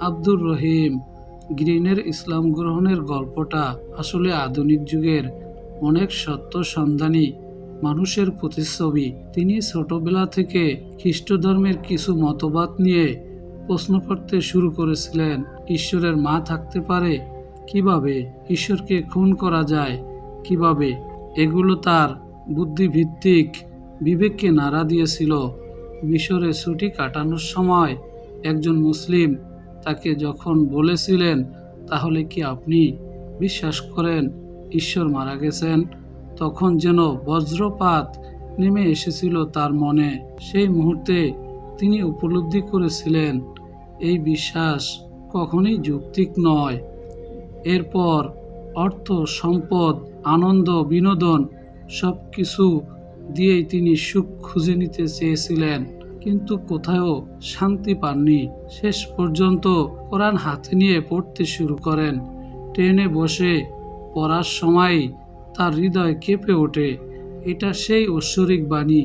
আব্দুর রহিম, গ্রিনের ইসলাম গ্রহণের গল্পটা আসলে আধুনিক যুগের অনেক সত্য সন্ধানী মানুষের প্রতিচ্ছবি। তিনি ছোটবেলা থেকে খ্রিস্ট ধর্মের কিছু মতবাদ নিয়ে প্রশ্ন করতে শুরু করেছিলেন, ঈশ্বরের মা থাকতে পারে কীভাবে, ঈশ্বরকে খুন করা যায় কীভাবে, এগুলো তার বুদ্ধিভিত্তিক বিবেককে নাড়া দিয়েছিল। মিশরে ছুটি কাটানোর সময় একজন মুসলিম তাকে যখন বলেছিলেন, তাহলে কি আপনি বিশ্বাস করেন ঈশ্বর মারা গেছেন? তখন যেন বজ্রপাত নেমে এসেছিল তার মনে। সেই মুহূর্তে তিনি উপলব্ধি করেছিলেন, এই বিশ্বাস কখনই যৌক্তিক নয়। এরপর অর্থ, সম্পদ, আনন্দ, বিনোদন সব কিছু দিয়েই তিনি সুখ খুঁজে নিতে চেয়েছিলেন। কিন্তু কোথাও শান্তি পাননি। শেষ পর্যন্ত কোরআন হাতে নিয়ে পড়তে শুরু করেন। ট্রেনে বসে পড়ার সময় তার হৃদয় কেঁপে ওঠে। এটা সেই ঐশ্বরিক বাণী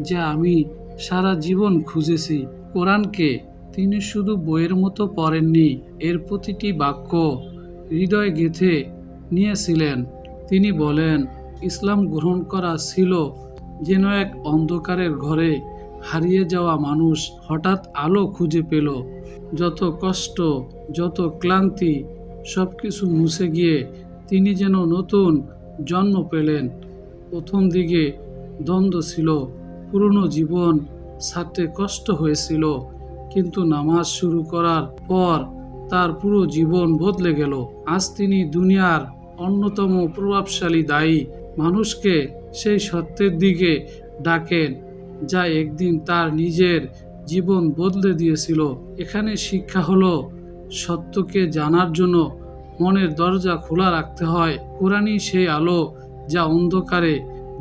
যা আমি সারা জীবন খুঁজেছি। কোরআনকে তিনি শুধু বইয়ের মতো পড়েননি, এর প্রতিটি বাক্য হৃদয় গেঁথে নিয়েছিলেন। তিনি বলেন, ইসলাম গ্রহণ করা ছিল যেন এক অন্ধকারের ঘরে হারিয়ে যাওয়া মানুষ হঠাৎ আলো খুঁজে পেল। যত কষ্ট, যত ক্লান্তি সব কিছু মুছে গিয়ে তিনি যেন নতুন জন্ম পেলেন। প্রথম দিকে দ্বন্দ্ব ছিল, পুরনো জীবন ছাড়তে কষ্ট হয়েছিল, কিন্তু নামাজ শুরু করার পর তার পুরো জীবন বদলে গেল। আজ তিনি দুনিয়ার অন্যতম প্রভাবশালী দায়ী। মানুষকে সেই সত্যের দিকে ডাকেন। যা একদিন তার নিজের জীবন বদলে দিয়েছিল। এখানে শিক্ষা হলো সত্যকে জানার জন্য মনের দরজা খোলা রাখতে হয়। কোরআনই সেই আলো যা অন্ধকারে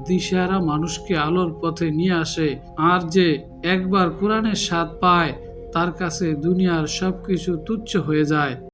দিশেহারা মানুষকে আলোর পথে নিয়ে আসে। আর যে একবার কোরআনের স্বাদ পায়, তার কাছে দুনিয়ার সব কিছু তুচ্ছ হয়ে যায়।